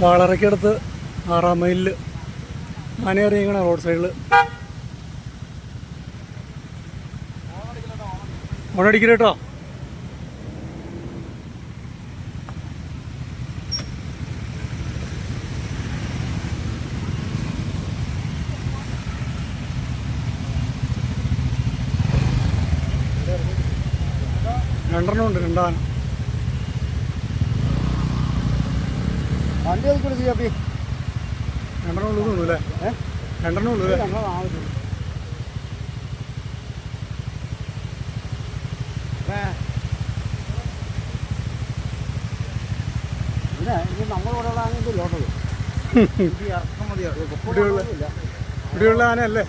വാളറയ്ക്കടുത്ത് ആറാം മൈലിൽ മനയറിയങ്ങണ റോഡ് സൈഡിൽ ഓണടിക്കൽ കേട്ടോ. രണ്ടെണ്ണം ഉണ്ട് രണ്ടാന വണ്ടി ഒതുക്കൂടെ ചെയ്യാം രണ്ടെണ്ണം ഉള്ളൂ തോന്നുന്നു അല്ലേ? രണ്ടെണ്ണം ഉള്ളൂ ഞങ്ങൾ ആവശ്യം പിന്നെ ഇത് നമ്മളിവിടെ ഇവിടെയുള്ള- ഇല്ല. ഇവിടെയുള്ള ആന അല്ലേ